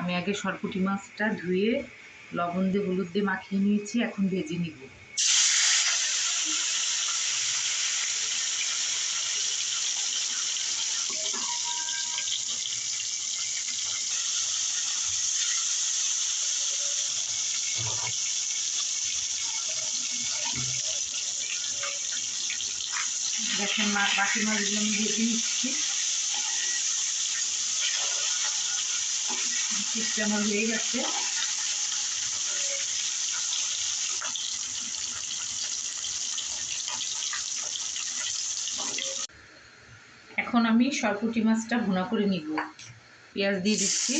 আমি আগে সরপুটি মাছটা ধুয়ে, লবণ দিয়ে, হলুদ দিয়ে মাখিয়ে নিয়েছি, এখন ভেজে নিব। দেখেন বাকি মাছগুলো আমি ভেজে নিচ্ছি। পিসটা আমার হয়ে গেছে এখন আমি সরপুটি মাছটা ভুনা করে নিব। পেঁয়াজ দিয়ে দিচ্ছি।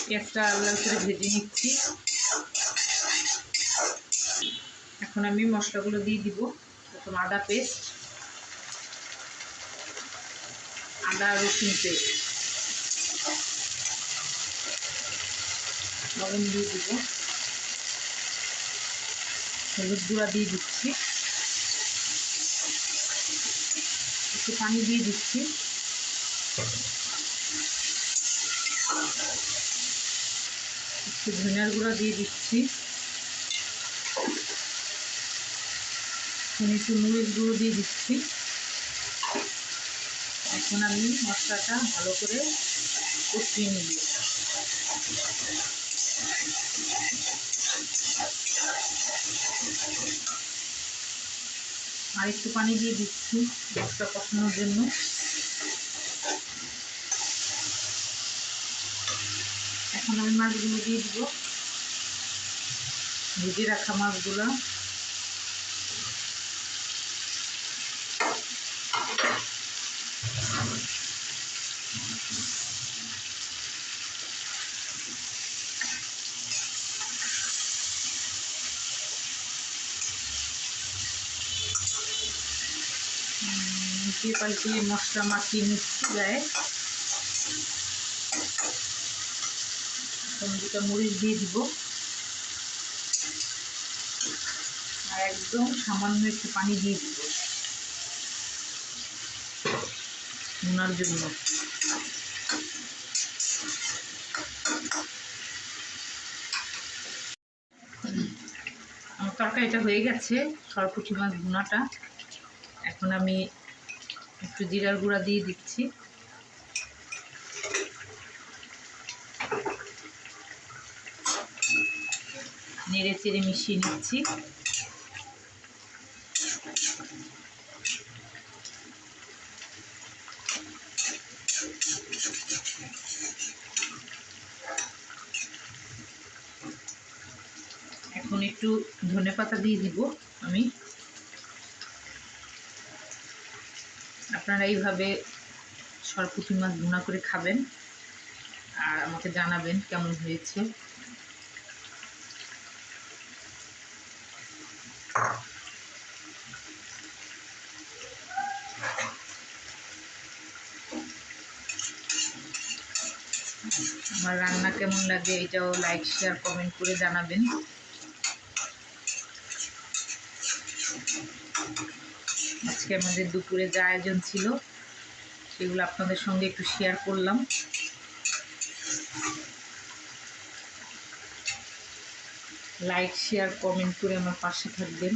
পেঁয়াজটা আলাদা করে ভেজে নিচ্ছি। এখন আমি মশলাগুলো দিয়ে দিব। প্রথম আদা পেস্ট আদা রসুন পেস্ট লবণ দিয়ে দিব। হলুদ গুঁড়া দিয়ে দিচ্ছি। একটু পানি দিয়ে দিচ্ছি। একটু ধনিয়ার গুঁড়া দিয়ে দিচ্ছি। এখন একটু মরিচ গুঁড়ো দিয়ে দিচ্ছি। এখন আমি মশলাটা ভালো করে কষিয়ে নিব। আর একটু পানি দিয়ে দিচ্ছি মশলা কষানোর জন্য। এখন আমি মাছগুলো দিয়ে দিব। ভেজে রাখা মাছগুলো দিয়ে পাল্টিয়ে মশলা মাখিয়ে নিচ্ছি এখন দুটো মরিচ দিয়ে দিব। আর একদম সামান্য একটু পানি দিয়ে দিব। নোনার জন্য। আমার তরকারিটা হয়ে গেছে, সরপুটি মাছ ভুনাটা। এখন আমি একটু জিরার গুঁড়া দিয়ে দিচ্ছি। নেড়ে চেড়ে মিশিয়ে নিচ্ছি। এখন একটু ধনে পাতা দিয়ে দিব আমি। আপনারা এইভাবে সরপুটি মাছ ভুনা করে খাবেন আর আমাকে জানাবেন কেমন হয়েছে। আমার রান্না কেমন লাগে এটাও লাইক শেয়ার কমেন্ট করে জানাবেন। আজকে আমাদের দুপুরে যা আয়োজন ছিল, সেগুলো আপনাদের সঙ্গে একটু শেয়ার করলাম। লাইক শেয়ার কমেন্ট করে আমার পাশে থাকবেন।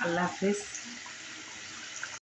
আল্লাহ হাফেজ।